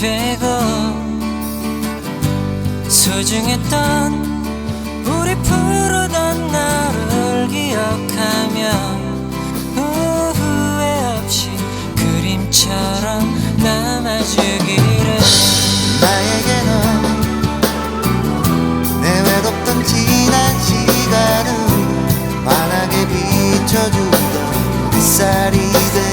되고 소중했던 우리 푸르던 나를 기억하며 후회 없이 그림처럼 남아주기를 나에게는 내 외롭던 지난 시간을 환하게 비춰주던 그 햇살이 되